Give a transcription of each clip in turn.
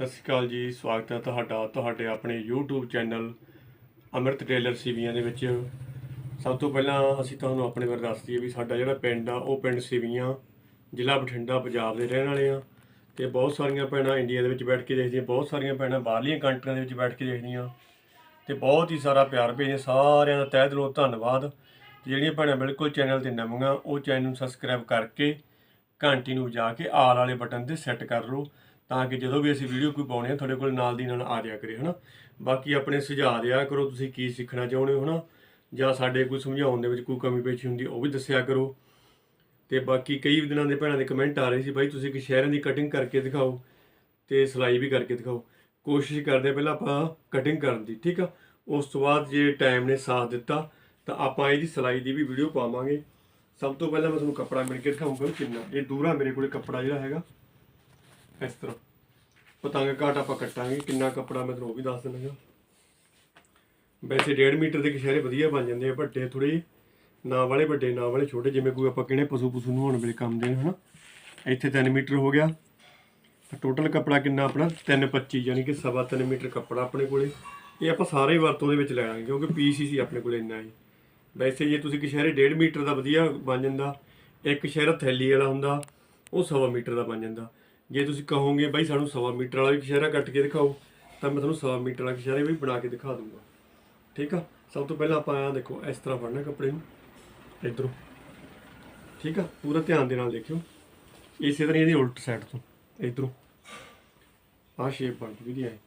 ਸਤਿ ਸ਼੍ਰੀ ਅਕਾਲ ਜੀ, ਸਵਾਗਤ ਹੈ ਤੁਹਾਡਾ, ਤੁਹਾਡੇ ਆਪਣੇ YouTube ਚੈਨਲ ਅਮਰਤ ਟੇਲਰ ਸੀਵੀਆਂ ਦੇ ਵਿੱਚ। ਸਭ ਤੋਂ ਪਹਿਲਾਂ ਅਸੀਂ ਤੁਹਾਨੂੰ ਆਪਣੇ ਬਾਰੇ ਦੱਸ ਦਈਏ ਵੀ ਸਾਡਾ ਜਿਹੜਾ ਪਿੰਡ ਆ, ਉਹ ਪਿੰਡ ਸੀਵੀਆਂ, ਜ਼ਿਲ੍ਹਾ ਬਠਿੰਡਾ, ਪੰਜਾਬ ਦੇ ਰਹਿਣ ਵਾਲੇ ਆ। ਤੇ ਬਹੁਤ ਸਾਰੀਆਂ ਭੈਣਾਂ ਇੰਡੀਆ ਦੇ ਵਿੱਚ ਬੈਠ ਕੇ ਦੇਖਦੀਆਂ, ਬਹੁਤ ਸਾਰੀਆਂ ਭੈਣਾਂ ਬਾਹਰਲੀਆਂ ਕੰਟਰੀਆਂ ਦੇ ਵਿੱਚ ਬੈਠ ਕੇ ਦੇਖਦੀਆਂ। ਤੇ ਬਹੁਤ ਹੀ ਸਾਰਾ ਪਿਆਰ ਭੇਜਦੇ ਸਾਰਿਆਂ ਦਾ ਤਹਿ ਦਿਲੋਂ ਧੰਨਵਾਦ। ਤੇ ਜਿਹੜੀਆਂ ਭੈਣਾਂ ਬਿਲਕੁਲ ਚੈਨਲ ਤੇ ਨਵੀਆਂ, ਉਹ ਚੈਨਲ ਨੂੰ ਸਬਸਕ੍ਰਾਈਬ ਕਰਕੇ ਘੰਟੀ ਨੂੰ ਵਜਾ ਕੇ ਆਲ ਵਾਲੇ ਬਟਨ ਤੇ ਸੈੱਟ ਕਰ ਲਓ। ਤਾਂ ਕਿ ਜਦੋਂ ਵੀ ਅਸੀਂ ਵੀਡੀਓ ਕੋਈ ਪਾਉਣੇ ਆ, ਤੁਹਾਡੇ ਕੋਲ ਨਾਲ ਦੀ ਨਾਲ ਆ ਜਾਇਆ ਕਰੇ, ਹਨਾ? ਬਾਕੀ ਆਪਣੇ ਸੁਝਾਅ ਦਿਆ ਕਰੋ, ਤੁਸੀਂ ਕੀ ਸਿੱਖਣਾ ਚਾਹੁੰਦੇ ਹੋ, ਹਨਾ? ਜਾਂ ਸਾਡੇ ਕੋਈ ਸਮਝਾਉਣ ਦੇ ਵਿੱਚ ਕੋਈ ਕਮੀ ਪੇਸ਼ੀ ਹੁੰਦੀ, ਉਹ ਵੀ ਦੱਸਿਆ ਕਰੋ। ਤੇ ਬਾਕੀ ਕਈ ਦਿਨਾਂ ਦੇ ਭੈਣਾਂ ਦੇ ਕਮੈਂਟ ਆ ਰਹੇ ਸੀ, ਬਾਈ, ਤੁਸੀਂ ਕਿ ਸ਼ਹਿਰਾਂ ਦੀ ਕਟਿੰਗ ਕਰਕੇ ਦਿਖਾਓ ਤੇ ਸਿਲਾਈ ਵੀ ਕਰਕੇ ਦਿਖਾਓ। ਕੋਸ਼ਿਸ਼ ਕਰਦੇ ਪਹਿਲਾਂ ਆਪਾਂ ਕਟਿੰਗ ਕਰਨ ਦੀ, ਠੀਕ ਆ? ਉਸ ਤੋਂ ਬਾਅਦ ਜੇ ਟਾਈਮ ਨੇ ਸਾਥ ਦਿੱਤਾ, ਤਾਂ ਆਪਾਂ ਇਹਦੀ ਸਿਲਾਈ ਦੀ ਵੀ ਵੀਡੀਓ ਪਾਵਾਂਗੇ। ਸਭ ਤੋਂ ਪਹਿਲਾਂ ਮੈਂ ਤੁਹਾਨੂੰ ਕੱਪੜਾ ਮਿਲ ਕੇ ਦਿਖਾਉਂਗਾ ਕਿੰਨਾ, ਇਹ ਦੂਰਾ ਮੇਰੇ ਕੋਲੇ ਕੱਪੜਾ ਜਿਹੜਾ ਹੈਗਾ, ਇਸ ਤਰ੍ਹਾਂ। ਪਤੰਗ ਘਾਟ ਆਪਾਂ ਕੱਟਾਂਗੇ, ਕਿੰਨਾ ਕੱਪੜਾ ਮੈਂ ਤੁਹਾਨੂੰ ਉਹ ਵੀ ਦੱਸ ਦਿੰਦਾ ਵੈਸੇ 1.5 ਮੀਟਰ ਦੇ ਕਿਸ਼ਾਰੇ ਵਧੀਆ ਬਣ ਜਾਂਦੇ ਆ, ਵੱਡੇ ਥੋੜੇ ਨਾ ਵਾਲੇ ਵੱਡੇ, ਨਾ ਵਾਲੇ ਛੋਟੇ, ਜਿਵੇਂ ਕੋਈ ਆਪਾਂ ਕਿਹਨੇ ਪਸ਼ੂ ਪਸ਼ੂ ਨੂੰ ਹੋਣ ਵੇਲੇ ਕੰਮ ਦੇਣ, ਹਨਾ? ਇੱਥੇ 3 ਮੀਟਰ ਹੋ ਗਿਆ। ਟੋਟਲ ਕੱਪੜਾ ਕਿੰਨਾ ਆਪਣਾ? 325 ਯਾਨੀ ਕਿ ਸਵਾ 3 ਮੀਟਰ ਕੱਪੜਾ ਆਪਣੇ ਕੋਲੇ। ਇਹ ਆਪਾਂ ਸਾਰੇ ਹੀ ਵਰਤੋਂ ਦੇ ਵਿੱਚ ਲੈ ਲਾਂਗੇ, ਕਿਉਂਕਿ ਪੀਸ ਸੀ ਆਪਣੇ ਕੋਲੇ ਇੰਨਾ ਹੈ। ਵੈਸੇ ਜੇ ਤੁਸੀਂ ਕਿਸ਼ਾਰੇ 1.5 ਮੀਟਰ ਦਾ ਵਧੀਆ ਬਣ ਜਾਂਦਾ, ਇੱਕ ਸ਼ਹਿਰ ਥੈਲੀ ਵਾਲਾ ਹੁੰਦਾ, ਉਹ ਸਵਾ ਮੀਟਰ ਦਾ ਬਣ ਜਾਂਦਾ। ਜੇ ਤੁਸੀਂ ਕਹੋਗੇ ਬਾਈ ਸਾਨੂੰ ਸਵਾ ਮੀਟਰ ਵਾਲਾ ਵੀ ਕਸ਼ਹਿਰਾ ਕੱਟ ਕੇ ਦਿਖਾਓ, ਤਾਂ ਮੈਂ ਤੁਹਾਨੂੰ ਸਵਾ ਮੀਟਰ ਵਾਲਾ ਕਸ਼ਹਿਰਾ ਵੀ ਬਣਾ ਕੇ ਦਿਖਾ ਦੂੰਗਾ। ਠੀਕ ਆ? ਸਭ ਤੋਂ ਪਹਿਲਾਂ ਆਪਾਂ ਆ ਦੇਖੋ, ਇਸ ਤਰ੍ਹਾਂ ਫੜਨਾ ਕੱਪੜੇ ਨੂੰ। ਇਧਰੋਂ। ਠੀਕ ਆ? ਪੂਰਾ ਧਿਆਨ ਦੇ ਨਾਲ ਦੇਖਿਓ। ਇਸੇ ਤਰ੍ਹਾਂ ਇਹਦੀ ਉਲਟ ਸਾਈਡ ਤੋਂ। ਇਧਰੋਂ। ਆਹ ਸ਼ੇਪ ਬਣ ਜੂਗੀ ਹੈ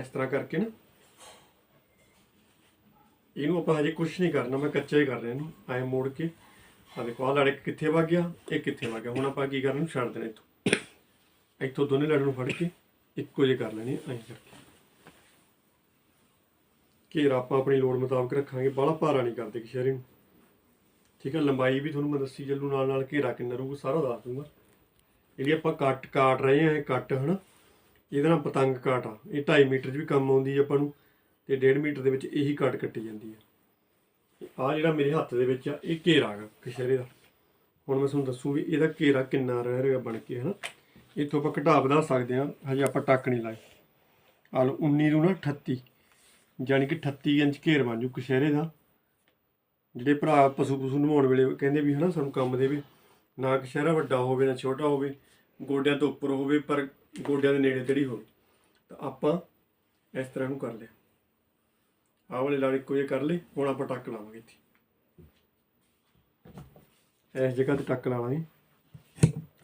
ਇਸ ਤਰ੍ਹਾਂ ਕਰਕੇ ਨਾ। ਇਹਨੂੰ ਆਪਾਂ ਹਜੇ ਕੁਝ ਨਹੀਂ ਕਰਨਾ, ਮੈਂ ਕੱਚਾ ਹੀ ਕਰ ਰਿਹਾ ਇਹਨੂੰ। ਐ ਮੋੜ ਕੇ। ਆ ਦੇਖੋ, ਆਹ ਲੜ ਕਿੱਥੇ ਵਗ ਗਿਆ? ਇਹ ਕਿੱਥੇ ਵਗ ਗਿਆ? ਹੁਣ ਆਪਾਂ ਕੀ ਕਰਨਾ? ਛੱਡ ਦੇਣਾ ਇੱਥੋਂ। ਇੱਥੋਂ ਦੋਨੇ ਲੜ ਨੂੰ ਫੜ ਕੇ ਇੱਕੋ ਜਿਹੇ ਕਰ ਲੈਣੇ ਐਂ ਕਰਕੇ। ਘੇਰਾ ਆਪਾਂ ਆਪਣੀ ਲੋੜ ਮੁਤਾਬਕ ਰੱਖਾਂਗੇ, ਬਾਹਲਾ ਭਾਰਾ ਨਹੀਂ ਕਰਦੇ ਕਿਸ਼ਾਰੀ ਨੂੰ। ਠੀਕ ਹੈ ਲੰਬਾਈ ਵੀ ਤੁਹਾਨੂੰ ਮੈਂ ਦੱਸੀ ਚੱਲੂ ਨਾਲ ਨਾਲ ਘੇਰਾ ਕਿੰਨਾ ਰਹੂਗਾ ਸਾਰਾ ਦੱਸ ਦੂੰਗਾ। ਜਿਹੜੀ ਆਪਾਂ ਕੱਟ, ਕਾਟ ਰਹੇ ਹਾਂ, ਇਹ ਕੱਟ, ਹਨਾ? ਇਹਦੇ ਨਾਲ ਪਤੰਗ ਕਾਟ। ਆ ਇਹ 2.5 ਮੀਟਰ 'ਚ ਵੀ ਕੰਮ ਆਉਂਦੀ ਹੈ ਆਪਾਂ ਨੂੰ, ਤੇ 1.5 ਮੀਟਰ ਦੇ ਵਿੱਚ ਇਹੀ ਕੱਟ ਕੱਟੀ ਜਾਂਦੀ ਹੈ ਆ ਜਿਹੜਾ ਮੇਰੇ ਹੱਥ ਦੇ ਵਿੱਚ ਆ, ਇਹ ਘੇਰਾ ਗਾ ਕਸ਼ਹਿਰੇ ਦਾ। ਹੁਣ ਮੈਂ ਤੁਹਾਨੂੰ ਦੱਸੂ ਵੀ ਇਹਦਾ ਘੇਰਾ ਕਿੰਨਾ ਰਹਿ ਰਿਹਾ ਬਣ ਕੇ, ਹਨਾ? ਇੱਥੋਂ ਆਪਾਂ ਘਟਾ ਵਧਾ ਸਕਦੇ ਹਾਂ, ਹਜੇ ਆਪਾਂ ਟੱਕ ਨਹੀਂ ਲਾਏ। ਆ ਲਓ 19 ਨੂੰ ਨਾ 38 ਯਾਨੀ ਕਿ 38 ਇੰਚ ਘੇਰ ਬਣ ਜੂ ਕਸ਼ਹਿਰੇ ਦਾ। ਜਿਹੜੇ ਭਰਾ ਪਸ਼ੂ ਪਸ਼ੂ ਨਵਾਉਣ ਵੇਲੇ ਕਹਿੰਦੇ ਵੀ, ਹਨਾ, ਸਾਨੂੰ ਕੰਮ ਦੇਵੇ। ਨਾ ਕਸ਼ਹਿਰਾ ਵੱਡਾ ਹੋਵੇ, ਨਾ ਛੋਟਾ ਹੋਵੇ, ਗੋਡਿਆਂ ਤੋਂ ਉੱਪਰ ਹੋਵੇ, ਪਰ ਗੋਡਿਆਂ ਦੇ ਨੇੜੇ ਤੇੜੀ ਹੋਵੇ। ਤਾਂ ਆਪਾਂ ਇਸ ਤਰ੍ਹਾਂ ਨੂੰ ਕਰ ਲਿਆ। ਆਹ ਵਾਲੇ ਲੜ ਇੱਕੋ ਜਿਹੇ ਕਰ ਲਏ ਹੁਣ ਆਪਾਂ ਟੱਕ ਲਾਵਾਂਗੇ ਇੱਥੇ। ਇਸ ਜਗ੍ਹਾ ਤੇ ਟੱਕ ਲਾਵਾਂਗੇ।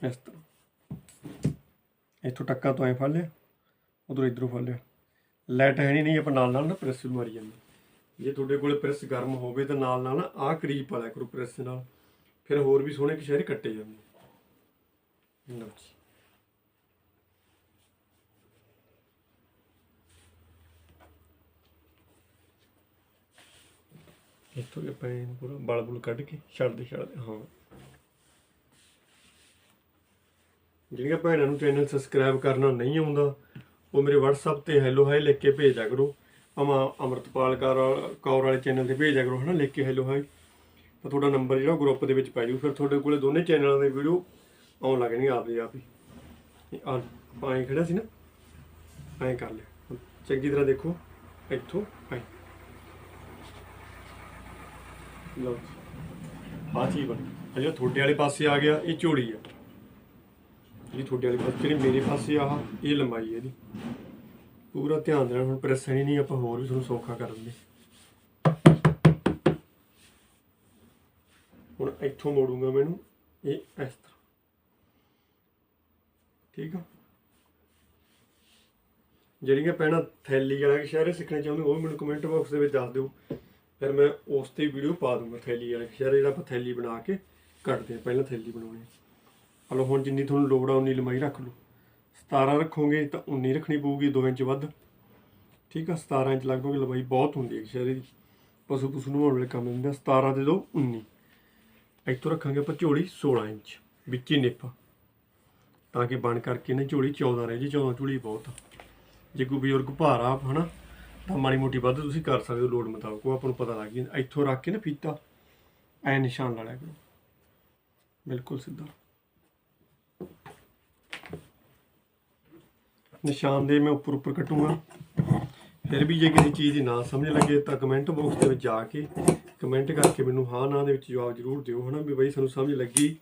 ਇਸ ਤਰ੍ਹਾਂ। ਇੱਥੋਂ ਟੱਕਾ ਤੋਂ ਐ ਫੜ ਲਿਆ, ਉਧਰੋਂ ਇਧਰੋਂ ਫੜ ਲਿਆ। ਲਾਈਟ ਹੈ ਨਹੀਂ, ਆਪਾਂ ਨਾਲ ਨਾਲ ਨਾ ਪ੍ਰੈਸ ਨੂੰ ਮਾਰੀ ਜਾਂਦੇ। ਜੇ ਤੁਹਾਡੇ ਕੋਲ ਪ੍ਰੈਸ ਗਰਮ ਹੋਵੇ ਤਾਂ ਨਾਲ ਨਾਲ ਨਾ ਆਹ ਕਰੀਬ ਪਾ ਲਿਆ ਕਰੋ ਪ੍ਰੈਸ ਨਾਲ। ਫਿਰ ਹੋਰ ਵੀ ਸੋਹਣੇ ਕਸ਼ਹਿਰੇ ਕੱਟੇ ਜਾਂਦੇ। ਲਓ ਜੀ। ਇੱਥੋਂ ਵੀ ਆਪਾਂ ਇਹਨੂੰ ਪੂਰਾ ਬਲ ਬੁਲ ਕੱਢ ਕੇ ਛੱਡਦੇ ਛੱਡਦੇ, ਹਾਂ। ਜਿਹੜੀਆਂ ਭੈਣਾਂ ਨੂੰ ਚੈਨਲ ਸਬਸਕ੍ਰਾਈਬ ਕਰਨਾ ਨਹੀਂ ਆਉਂਦਾ, ਉਹ ਮੇਰੇ WhatsApp ਤੇ ਹੈਲੋ ਹਾਈ ਲਿਖ ਕੇ ਭੇਜਿਆ ਕਰੋ। ਭਾਵੇਂ ਅਮਰਤਪਾਲ ਕੌਰ ਕੌਰ ਵਾਲੇ ਚੈਨਲ ਤੇ ਭੇਜਿਆ ਕਰੋ, ਹਨਾ, ਲਿਖ ਕੇ ਹੈਲੋ ਹਾਈ ਤਾਂ ਤੁਹਾਡਾ ਨੰਬਰ ਜਿਹੜਾ ਗਰੁੱਪ ਦੇ ਵਿੱਚ ਪੈ ਜਾਊ, ਫਿਰ ਤੁਹਾਡੇ ਕੋਲੇ ਦੋਨੇ ਚੈਨਲਾਂ ਦੇ ਵੀਡੀਓ ਆਉਣ ਲੱਗਣਗੇ ਆਪਦੇ ਆਪ ਹੀ। ਇਹ ਆ ਪਾਏ ਖੜਾ ਸੀ ਨਾ, ਐਂ ਕਰ ਲਿਆ। ਚੰਗੀ ਤਰ੍ਹਾਂ ਦੇਖੋ, ਇੱਥੋਂ, ਐਂ। ਲਓ ਆ ਬਣ ਆ ਜਿਹੜਾ ਤੁਹਾਡੇ ਵਾਲੇ ਪਾਸੇ ਆ ਗਿਆ, ਇਹ ਝੋਲੀ ਆ। ਜਿਹੜੀ ਤੁਹਾਡੇ ਵਾਲੇ ਪਾਸੇ, ਜਿਹੜੀ ਮੇਰੇ ਪਾਸੇ ਆਹ ਇਹ ਲੰਬਾਈ ਹੈ ਇਹਦੀ। ਪੂਰਾ ਧਿਆਨ ਦੇਣਾ, ਹੁਣ ਪ੍ਰੈਸ ਨਹੀਂ ਨਹੀਂ, ਆਪਾਂ ਹੋਰ ਵੀ ਤੁਹਾਨੂੰ ਸੌਖਾ ਕਰ ਦਿੰਦੇ। ਹੁਣ ਇੱਥੋਂ ਮੋੜੂੰਗਾ ਮੈਨੂੰ ਇਹ ਇਸ ਤਰ੍ਹਾਂ। ਠੀਕ ਆ? ਜਿਹੜੀਆਂ ਪੈਣਾ ਥੈਲੀ ਵਾਲਾ ਇਸ਼ਾਰੇ ਸਿੱਖਣਾ ਚਾਹੁੰਦੇ ਹੋ ਉਹ ਮੈਨੂੰ ਕਮੈਂਟ ਬਾਕਸ ਦੇ ਵਿੱਚ ਦੱਸ ਦਿਓ। ਫਿਰ ਮੈਂ ਉਸ ਤੇ ਵੀਡੀਓ ਪਾ ਦੂੰਗਾ ਥੈਲੀ ਵਾਲੇ ਇਸ਼ਾਰੇ ਜਿਹੜਾ ਆਪਾਂ ਥੈਲੀ ਬਣਾ ਕੇ ਕੱਟਦੇ ਆ ਪਹਿਲਾਂ ਥੈਲੀ ਬਣਾਉਣੀ ਆ ਹਲੋ, ਹੁਣ ਜਿੰਨੀ ਤੁਹਾਨੂੰ ਲੋੜ ਆ ਉਨੀ ਲੰਬਾਈ ਰੱਖ ਲਓ। 17 ਰੱਖੋਗੇ ਤਾਂ 19 ਰੱਖਣੀ ਪਊਗੀ 2 ਇੰਚ ਵੱਧ। ਠੀਕ ਆ 17 ਇੰਚ ਲਗਭਗ ਲੰਬਾਈ ਬਹੁਤ ਹੁੰਦੀ ਹੈ ਇਸ਼ਾਰੇ ਦੀ। ਪਸ਼ੂ ਪਸ਼ੂ ਨੂੰ ਵਾਲੇ ਕੰਮ ਦਿੰਦਾ 17 ਦੇ ਦੋ 19 ਇੱਥੋਂ ਰੱਖਾਂਗੇ ਆਪਾਂ ਝੋਲੀ 16 ਇੰਚ, ਵਿੱਚ ਹੀ ਨਿੱਪ। ਤਾਂ ਕਿ ਬਣ ਕਰਕੇ ਨਾ ਝੋਲੀ 14 ਰਹੇ ਜੀ 14 ਝੋਲੀ ਬਹੁਤ ਜੇ ਕੋਈ ਬਜ਼ੁਰਗ ਭਾਰ ਭਾਰਾ ਹਨਾ ਤਾਂ ਮਾੜੀ ਮੋਟੀ ਵੱਧ ਤੁਸੀਂ ਕਰ ਸਕਦੇ ਹੋ ਲੋਡ ਮੁਤਾਬਕ। ਉਹ ਆਪਾਂ ਨੂੰ ਪਤਾ ਲੱਗ ਜਾਂਦਾ। ਇੱਥੋਂ ਰੱਖ ਕੇ ਨਾ ਫੀਤਾ, ਐ ਨਿਸ਼ਾਨ ਲਾ ਲਿਆ ਕਰੋ। ਬਿਲਕੁਲ ਸਿੱਧਾ। ਨਿਸ਼ਾਨ ਦੇ ਮੈਂ ਉੱਪਰ ਉੱਪਰ ਕੱਟੂੰਗਾ। ਫਿਰ ਵੀ ਜੇ ਕਿਸੇ ਚੀਜ਼ ਦੀ ਨਾ ਸਮਝ ਲੱਗੇ ਤਾਂ ਕਮੈਂਟ ਬਾਕਸ ਦੇ ਵਿੱਚ ਜਾ ਕੇ ਕਮੈਂਟ ਕਰਕੇ ਮੈਨੂੰ ਹਾਂ ਨਾ ਦੇ ਵਿੱਚ ਜਵਾਬ ਜ਼ਰੂਰ ਦਿਓ, ਹਨਾ? ਵੀ ਬਈ ਸਾਨੂੰ ਸਮਝ ਲੱਗੀ।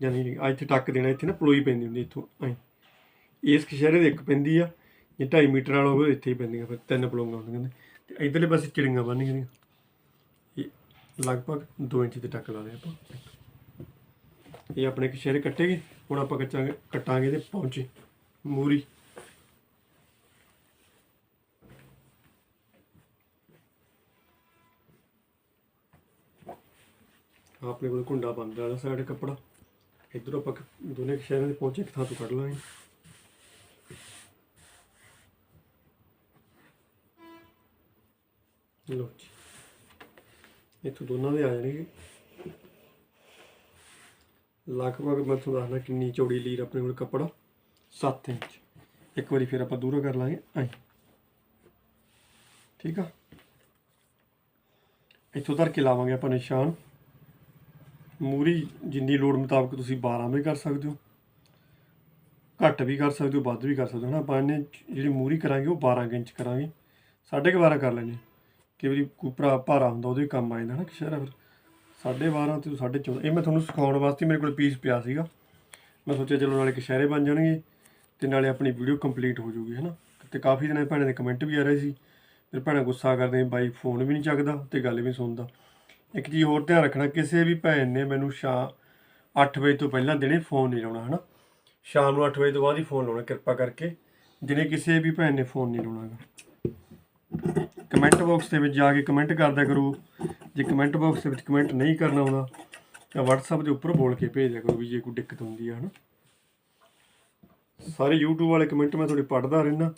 ਜਾਂ ਨਹੀਂ ਅੱਜ ਇੱਥੇ ਟੱਕ ਦੇਣਾ, ਇੱਥੇ ਨਾ ਪਲੋਈ ਪੈਂਦੀ ਹੁੰਦੀ, ਇੱਥੋਂ ਐਂ। ਇਸ ਕਸ਼ਹਿਰੇ ਦੇ ਇੱਕ ਪੈਂਦੀ ਆ। ਜੇ 2.5 ਮੀਟਰ ਵਾਲਾ ਹੋਵੇ, ਇੱਥੇ ਹੀ ਪੈਂਦੀਆਂ ਫਿਰ, ਤਿੰਨ ਪਲੋਂਗਾ ਹੁੰਦੀਆਂ ਨੇ। ਤੇ ਇਧਰਲੇ ਪਾਸੇ ਚਿੜੀਆਂ ਬੰਨ ਗਈਆਂ। ਇਹ ਲਗਭਗ 2 ਇੰਚ ਦੇ ਟੱਕ ਲਾ ਲਿਆ ਆਪਾਂ। ਇਹ ਆਪਣੇ ਕਸ਼ਹਿਰੇ ਕੱਟੇਗੇ, ਹੁਣ ਆਪਾਂ ਕੱਚਾਂਗੇ, ਕੱਟਾਂਗੇ ਤੇ ਪਹੁੰਚੇ ਮੂਰੀ। ਆਪਣੇ ਕੋਲ ਕੁੰਡਾ ਬੰਦ ਵਾਲਾ ਸਾਈਡ ਕੱਪੜਾ। ਇਧਰੋਂ ਆਪਾਂ ਦੋਨੇ ਸ਼ਹਿਰਾਂ ਦੇ ਪਹੁੰਚੇ ਇੱਕ ਥਾਂ ਤੋਂ ਕੱਢ ਲਾਂਗੇ। ਲੋ ਜੀ ਇੱਥੋਂ ਦੋਨਾਂ ਦੇ ਆ ਜਾਣਗੇ ਲਗਭਗ ਮੈਂ ਤੁਹਾਨੂੰ ਦੱਸਦਾ ਕਿੰਨੀ ਚੌੜੀ ਲੀਰ ਆਪਣੇ ਕੋਲ ਕੱਪੜਾ 7 ਇੰਚ ਇੱਕ ਵਾਰੀ ਫਿਰ ਆਪਾਂ ਦੂਰਾ ਕਰ ਲਾਂਗੇ ਐਂ ਠੀਕ ਆ ਇੱਥੋਂ ਧਰ ਕੇ ਲਾਵਾਂਗੇ ਆਪਾਂ ਨਿਸ਼ਾਨ ਮੂਰੀ ਜਿੰਨੀ ਲੋੜ ਮੁਤਾਬਕ ਤੁਸੀਂ 12 ਵੀ ਕਰ ਸਕਦੇ ਹੋ ਘੱਟ ਵੀ ਕਰ ਸਕਦੇ ਹੋ ਵੱਧ ਵੀ ਕਰ ਸਕਦੇ ਹੋ ਹਨਾ ਆਪਾਂ ਇਹਨੇ ਜਿਹੜੀ ਮੂਰੀ ਕਰਾਂਗੇ ਉਹ 12 ਕੁ ਇੰਚ ਕਰਾਂਗੇ ਸਾਢੇ ਕੁ 12 ਕਰ ਲੈਣੇ ਕਿ ਵਾਰੀ ਕੋਈ ਭਰਾ ਭਾਰਾ ਹੁੰਦਾ, ਉਹਦੇ ਵੀ ਕੰਮ ਆ ਜਾਂਦਾ ਹਨਾ ਕਿਸ਼ਾਰਾ ਫਿਰ ਸਾਢੇ 12 ਤੇ 14.5 ਇਹ ਮੈਂ ਤੁਹਾਨੂੰ ਸਿਖਾਉਣ ਵਾਸਤੇ ਮੇਰੇ ਕੋਲ ਪੀਸ ਪਿਆ ਸੀਗਾ। ਮੈਂ ਸੋਚਿਆ ਚਲੋ ਨਾਲੇ ਕਿਸ਼ਾਰੇ ਬਣ ਜਾਣਗੇ ਤੇ ਨਾਲੇ ਆਪਣੀ ਵੀਡੀਓ ਕੰਪਲੀਟ ਹੋ ਜਾਊਗੀ, ਹਨਾ? ਤੇ ਕਾਫੀ ਦਿਨਾਂ ਭੈਣਾਂ ਦੇ ਕਮੈਂਟ ਵੀ ਆ ਰਹੇ ਸੀ। ਫਿਰ ਭੈਣਾਂ ਗੁੱਸਾ ਕਰਦੇ ਬਾਈ ਫੋਨ ਵੀ ਨਹੀਂ ਚੱਕਦਾ ਤੇ ਗੱਲ ਵੀ ਸੁਣਦਾ। ਇੱਕ ਚੀਜ਼ ਹੋਰ ਧਿਆਨ ਰੱਖਣਾ, ਕਿਸੇ ਵੀ ਭੈਣ ਨੇ ਮੈਨੂੰ ਸ਼ਾ 8 ਵਜੇ ਤੋਂ ਪਹਿਲਾਂ ਦਿਨੇ ਫੋਨ ਨਹੀਂ ਲਾਉਣਾ, ਹਨਾ? ਸ਼ਾਮ ਨੂੰ 8 ਵਜੇ ਤੋਂ ਬਾਅਦ ਹੀ ਫੋਨ ਲਾਉਣਾ, ਕਿਰਪਾ ਕਰਕੇ। ਦਿਨੇ ਕਿਸੇ ਵੀ ਭੈਣ ਨੇ ਫੋਨ ਨਹੀਂ ਲਾਉਣਾਗਾ ਕਮੈਂਟ ਬਾਕਸ ਦੇ ਵਿੱਚ ਜਾ ਕੇ ਕਮੈਂਟ ਕਰਦਿਆ ਕਰੋ। ਜੇ ਕਮੈਂਟ ਬਾਕਸ ਦੇ ਵਿੱਚ ਕਮੈਂਟ ਨਹੀਂ ਕਰਨਾ ਆਉਂਦਾ, ਤਾਂ WhatsApp ਦੇ ਉੱਪਰ ਬੋਲ ਕੇ ਭੇਜ ਕਰੋ ਵੀ ਜੇ ਕੋਈ ਦਿੱਕਤ ਹੁੰਦੀ ਆ, ਹਨਾ। ਸਾਰੇ YouTube ਵਾਲੇ ਕਮੈਂਟ ਮੈਂ ਤੁਹਾਡੇ ਪੜ੍ਹਦਾ ਰਹਿਣਾ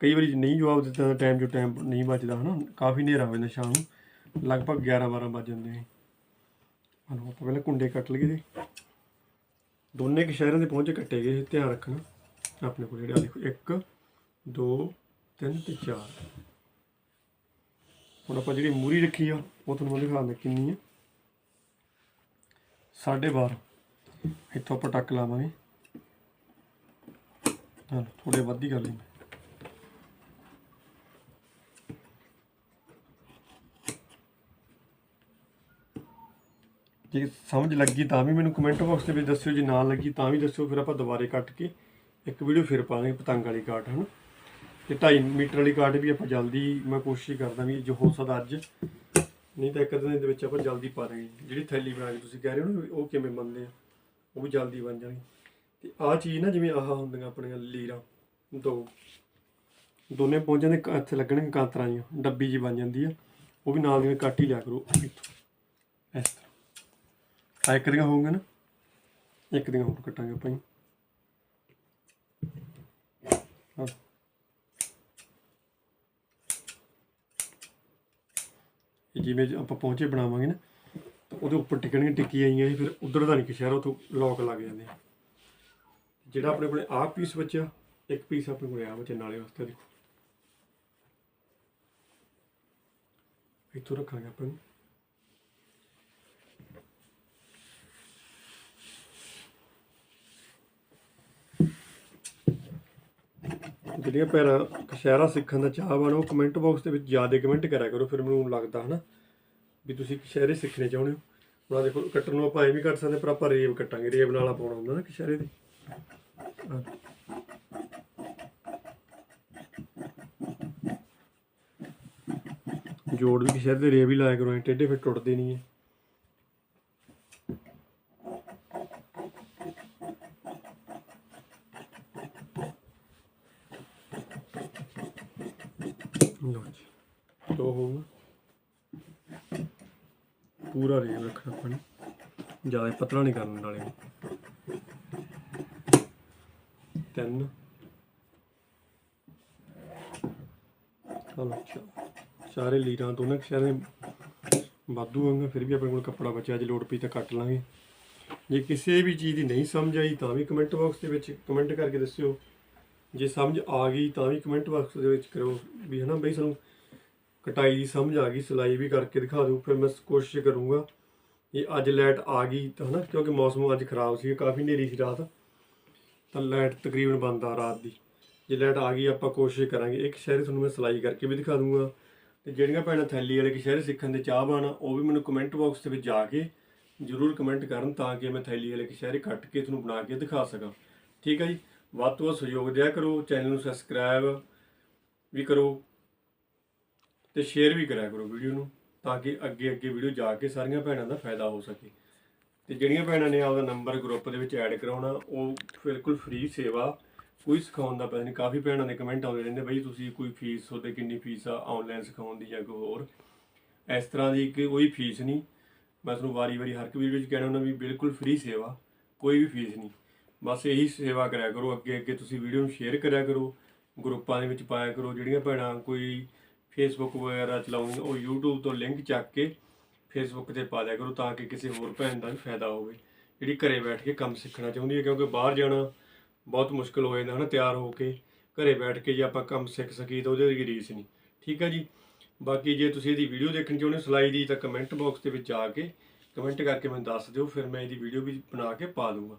ਕਈ ਵਾਰੀ ਨਹੀਂ ਜਵਾਬ ਦਿੱਤਾ ਤਾਂ ਟਾਈਮ ਜੋ ਟਾਈਮ ਨਹੀਂ ਬਚਦਾ, ਹਨਾ। ਕਾਫੀ ਹਨੇਰਾ ਹੋ ਜਾਂਦਾ ਸ਼ਾਮ ਨੂੰ। ਲਗਭਗ 11 12 ਵੱਜ ਜਾਂਦੇ ਨੇ। ਹਲੋ, ਆਪਾਂ ਪਹਿਲਾਂ ਕੁੰਡੇ ਕੱਟ ਲਈਏ ਦੇ ਦੋਨੇ ਸ਼ਹਿਰਾਂ ਦੇ ਪਹੁੰਚੇ ਕੱਟੇ ਗਏ ਧਿਆਨ ਰੱਖਣਾ। ਆਪਣੇ ਕੋਲ ਜਿਹੜੇ ਆ ਦੇਖੋ 1 2 3 ਤੇ 4 ਹੁਣ ਆਪਾਂ ਜਿਹੜੀ ਮੂਰੀ ਰੱਖੀ ਆ, ਉਹ ਤੁਹਾਨੂੰ ਮੈਂ ਦਿਖਾਉਂਦਾ ਕਿੰਨੀ ਆ। 12.5 ਇੱਥੋਂ ਆਪਾਂ ਟੱਕ ਲਾਵਾਂਗੇ। ਹਾਂ ਥੋੜੇ ਵੱਧ ਹੀ ਕਰ ਲਈ ਜੇ ਸਮਝ ਲੱਗੀ ਤਾਂ ਵੀ ਮੈਨੂੰ ਕਮੈਂਟ ਬਾਕਸ ਦੇ ਵਿੱਚ ਦੱਸਿਓ, ਜੇ ਨਾ ਲੱਗੀ ਤਾਂ ਵੀ ਦੱਸਿਓ, ਫਿਰ ਆਪਾਂ ਦੁਬਾਰੇ ਕੱਟ ਕੇ ਇੱਕ ਵੀਡੀਓ ਫਿਰ ਪਾਵਾਂਗੇ ਪਤੰਗ ਵਾਲੀ ਕਾਟ ਹਨ? ਤੇ 2.5 ਮੀਟਰ ਵਾਲੀ ਕਾਟ ਵੀ ਆਪਾਂ ਜਲਦੀ ਮੈਂ ਕੋਸ਼ਿਸ਼ ਕਰਦਾ ਵੀ ਜੋ ਹੋ ਸਕਦਾ ਅੱਜ। ਨਹੀਂ ਤਾਂ ਇੱਕ ਦਿਨ ਦੇ ਵਿੱਚ ਆਪਾਂ ਜਲਦੀ ਪਾ ਦਾਂਗੇ ਜਿਹੜੀ ਥੈਲੀ ਬਣਾ ਕੇ ਤੁਸੀਂ ਕਹਿ ਰਹੇ ਹੋ ਨਾ ਉਹ ਕਿਵੇਂ ਬਣਦੇ ਆ, ਉਹ ਵੀ ਜਲਦੀ ਬਣ ਜਾਣਗੇ ਤੇ ਆਹ ਚੀਜ਼ ਨਾ ਜਿਵੇਂ ਆਹ ਹੁੰਦੀਆਂ ਆਪਣੀਆਂ ਲੀਰਾਂ, ਦੋ। ਦੋਨੇ ਪਹੁੰਚਣ ਦੇ ਇੱਥੇ ਲੱਗਣਗੇ ਕਾਂਤਰਾਂ ਜੀਆਂ ਡੱਬੀ ਜੀ ਬਣ ਜਾਂਦੀ ਆ। ਉਹ ਵੀ ਨਾਲ ਦੀਆਂ ਕੱਟ ਹੀ ਲਿਆ ਕਰੋ, ਇੱਥੋਂ। ਇਸ ਤਰ੍ਹਾਂ। ਆ ਇੱਕ ਦੀਆਂ ਹੋਊਗਾ ਨਾ, ਇੱਕ ਦੀਆਂ ਹੋਰ ਕੱਟਾਂਗੇ ਆਪਾਂ ਜੀ। ਹਾਂ ਜਿਵੇਂ ਆਪਾਂ ਪਹੁੰਚੇ ਬਣਾਵਾਂਗੇ ਨਾ ਤਾਂ ਉਹਦੇ ਉੱਪਰ ਟਿਕਣੀਆਂ ਟਿੱਕੀ ਆਈਆਂ ਸੀ, ਫਿਰ ਉਧਰ ਦਾ ਨਹੀਂ ਕਿ ਸ਼ਹਿਰ ਉਥੋਂ ਲੋਕ ਲੱਗ ਜਾਂਦੇ ਆ। ਜਿਹੜਾ ਆਪਣੇ ਕੋਲੇ ਆਹ ਪੀਸ ਬਚਿਆ ਇੱਕ ਪੀਸ ਆਪਣੇ ਕੋਲੇ ਆ ਬਚਿਆ ਨਾਲੇ ਵਾਸਤੇ ਦੇਖੋ। ਇੱਥੋਂ ਰੱਖਾਂਗੇ ਆਪਾਂ ਨੂੰ ਜਿਹੜੀਆਂ ਭੈਣਾਂ, ਕਸ਼ਹਿਰਾ ਸਿੱਖਣ ਦਾ ਚਾਹਵਾਨ ਉਹ ਕਮੈਂਟ ਬਾਕਸ ਦੇ ਵਿੱਚ ਜ਼ਿਆਦਾ ਕਮੈਂਟ ਕਰਿਆ ਕਰੋ, ਫਿਰ ਮੈਨੂੰ ਲੱਗਦਾ ਹਨਾ ਵੀ ਤੁਸੀਂ ਕਸ਼ਹਿਰੇ ਸਿੱਖਣੇ ਚਾਹੁੰਦੇ ਹੋ। ਹੁਣ ਆਹ ਦੇਖੋ, ਕੱਟਣ ਨੂੰ ਆਪਾਂ ਐਵੇਂ ਵੀ ਕੱਟ ਸਕਦੇ ਪਰ ਆਪਾਂ ਰੇਬ ਕੱਟਾਂਗੇ ਰੇਬ ਨਾਲ ਪਾਉਣਾ ਹੁੰਦਾ ਨਾ ਕਸ਼ਹਿਰੇ ਦੇ ਜੋੜ ਵੀ ਕਸ਼ਹਿਰੇ ਦੇ ਰੇਬ ਹੀ ਲਾਇਆ ਕਰੋ ਟੇਢੇ ਫਿਰ ਟੁੱਟਦੇ ਨਹੀਂ ਹੈ। ਲਓ ਜੀ ਦੋ ਹੋਊਗਾ ਪੂਰਾ ਰੇਲ ਰੱਖਣਾ ਆਪਾਂ ਨੇ। ਜ਼ਿਆਦਾ ਪਤਲਾ ਨਹੀਂ ਕਰਨ ਨਾਲੇ ਤਿੰਨ। ਚਲੋ ਚਾ- ਚਾਰੇ ਲੀਰਾਂ ਦੋਨਾਂ ਕਸ਼ਹਿਰੇ ਵਾਧੂ ਹੋਣਗੇ ਫਿਰ ਵੀ ਆਪਣੇ ਕੋਲ ਕੱਪੜਾ ਬਚਿਆ, ਜੇ ਲੋੜ ਪਈ ਤਾਂ ਕੱਟ ਲਾਂਗੇ। ਜੇ ਕਿਸੇ ਵੀ ਚੀਜ਼ ਦੀ ਨਹੀਂ ਸਮਝ ਆਈ ਤਾਂ ਵੀ ਕਮੈਂਟ ਬਾਕਸ ਦੇ ਵਿੱਚ ਕਮੈਂਟ ਕਰਕੇ ਦੱਸਿਓ। ਜੇ ਸਮਝ ਆ ਗਈ ਤਾਂ ਵੀ ਕਮੈਂਟ ਬਾਕਸ ਦੇ ਵਿੱਚ ਕਰੋ ਵੀ ਹਨਾ ਬਈ ਸਾਨੂੰ ਕਟਾਈ ਦੀ ਸਮਝ ਆ ਗਈ, ਸਿਲਾਈ ਵੀ ਕਰਕੇ ਦਿਖਾ ਦਿਓ, ਫਿਰ ਮੈਂ ਕੋਸ਼ਿਸ਼ ਕਰੂੰਗਾ ਇਹ ਅੱਜ ਲਾਈਟ ਆ ਗਈ ਤਾਂ ਹਨਾ, ਕਿਉਂਕਿ ਮੌਸਮ ਅੱਜ ਖਰਾਬ ਸੀ, ਕਾਫੀ ਹਨੇਰੀ ਸੀ ਰਾਤ, ਤਾਂ ਲਾਈਟ ਤਕਰੀਬਨ ਬੰਦ ਆ ਰਾਤ ਦੀ। ਜੇ ਲਾਈਟ ਆ ਗਈ ਆਪਾਂ ਕੋਸ਼ਿਸ਼ ਕਰਾਂਗੇ, ਇੱਕ ਸ਼ਹਿਰ ਤੁਹਾਨੂੰ ਮੈਂ ਸਿਲਾਈ ਕਰਕੇ ਵੀ ਦਿਖਾ ਦੂੰਗਾ, ਤੇ ਜਿਹੜੀਆਂ ਭੈਣਾਂ ਥੈਲੀ ਵਾਲੇ ਸ਼ਹਿਰ ਸਿੱਖਣ ਦੇ ਚਾਹ ਆ, ਉਹ ਵੀ ਮੈਨੂੰ ਕਮੈਂਟ ਬਾਕਸ ਦੇ ਵਿੱਚ ਜਾ ਕੇ ਜਰੂਰ ਕਮੈਂਟ ਕਰਨ ਤਾਂ ਕਿ ਮੈਂ ਥੈਲੀ ਵਾਲੇ ਸ਼ਹਿਰ ਕੱਟ ਕੇ ਤੁਹਾਨੂੰ ਬਣਾ ਕੇ ਦਿਖਾ ਸਕਾਂ। ਠੀਕ ਹੈ ਜੀ? ਵੱਧ ਤੋਂ ਵੱਧ ਸਹਿਯੋਗ ਦਿਆ ਕਰੋ ਚੈਨਲ ਨੂੰ ਸਬਸਕ੍ਰਾਈਬ ਵੀ ਕਰੋ ਤੇ ਸ਼ੇਅਰ ਵੀ ਕਰਿਆ ਕਰੋ ਵੀਡੀਓ ਨੂੰ, ਤਾਂ ਕਿ ਅੱਗੇ ਅੱਗੇ ਵੀਡੀਓ ਜਾ ਕੇ ਸਾਰੀਆਂ ਭੈਣਾਂ ਦਾ ਫਾਇਦਾ ਹੋ ਸਕੇ। ਤੇ ਜਿਹੜੀਆਂ ਭੈਣਾਂ ਨੇ ਆਪਦਾ ਨੰਬਰ ਗਰੁੱਪ ਦੇ ਵਿੱਚ ਐਡ ਕਰਾਉਣਾ, ਉਹ ਬਿਲਕੁਲ ਫ੍ਰੀ ਸੇਵਾ ਕੋਈ ਸਿਖਾਉਣ ਦਾ ਪੈਸਾ ਨਹੀਂ ਕਾਫੀ ਭੈਣਾਂ ਦੇ ਕਮੈਂਟ ਆਉਂਦੇ ਰਹਿੰਦੇ, ਬਈ ਤੁਸੀਂ ਕੋਈ ਫੀਸ ਤੁਹਾਡੇ ਕਿੰਨੀ ਫੀਸ ਆ ਆਨਲਾਈਨ ਸਿਖਾਉਣ ਦੀ ਜਾਂ ਕੋਈ ਹੋਰ। ਇਸ ਤਰ੍ਹਾਂ ਦੀ ਕੋਈ ਫੀਸ ਨਹੀਂ ਮੈਂ ਤੁਹਾਨੂੰ ਵਾਰੀ-ਵਾਰੀ ਹਰ ਇੱਕ ਵੀਡੀਓ 'ਚ ਕਹਿਣਾ ਹੁੰਦਾ ਵੀ ਬਿਲਕੁਲ ਫ੍ਰੀ ਸੇਵਾ, ਕੋਈ ਵੀ ਫੀਸ ਨਹੀਂ ਬਸ ਇਹੀ ਸੇਵਾ ਕਰਿਆ ਕਰੋ, ਅੱਗੇ ਅੱਗੇ ਤੁਸੀਂ ਵੀਡੀਓ ਨੂੰ ਸ਼ੇਅਰ ਕਰਿਆ ਕਰੋ, ਗਰੁੱਪਾਂ ਦੇ ਵਿੱਚ ਪਾਇਆ ਕਰੋ, ਜਿਹੜੀਆਂ ਭੈਣਾਂ ਕੋਈ ਫੇਸਬੁੱਕ ਵਗੈਰਾ ਚਲਾਉਂਦੀਆਂ, ਉਹ YouTube ਤੋਂ ਲਿੰਕ ਚੱਕ ਕੇ ਫੇਸਬੁੱਕ ਤੇ ਪਾ ਦਿਆ ਕਰੋ ਤਾਂ ਕਿ ਕਿਸੇ ਹੋਰ ਭੈਣ ਦਾ ਵੀ ਫਾਇਦਾ ਹੋਵੇ। ਜਿਹੜੀ ਘਰੇ ਬੈਠ ਕੇ ਕੰਮ ਸਿੱਖਣਾ ਚਾਹੁੰਦੀ ਹੈ, ਕਿਉਂਕਿ ਬਾਹਰ ਜਾਣਾ ਬਹੁਤ ਮੁਸ਼ਕਲ ਹੋ ਜਾਂਦਾ ਹੈ ਨਾ ਤਿਆਰ ਹੋ ਕੇ ਘਰੇ ਬੈਠ ਕੇ ਜੇ ਆਪਾਂ ਕੰਮ ਸਿੱਖ ਸਕੀਏ ਤਾਂ ਉਹਦੇ ਲਈ ਰੀਸ ਨਹੀਂ। ਠੀਕ ਹੈ ਜੀ? ਬਾਕੀ ਜੇ ਤੁਸੀਂ ਇਹਦੀ ਵੀਡੀਓ ਦੇਖਣੀ ਚਾਹੁੰਦੇ ਹੋ, ਸਿਲਾਈ ਦੀ ਤਾਂ ਕਮੈਂਟ ਬਾਕਸ ਦੇ ਵਿੱਚ ਆ ਕੇ ਕਮੈਂਟ ਕਰਕੇ ਮੈਨੂੰ ਦੱਸ ਦਿਓ, ਫਿਰ ਮੈਂ ਇਹਦੀ ਵੀਡੀਓ ਵੀ ਬਣਾ ਕੇ ਪਾ ਦੂੰਗਾ।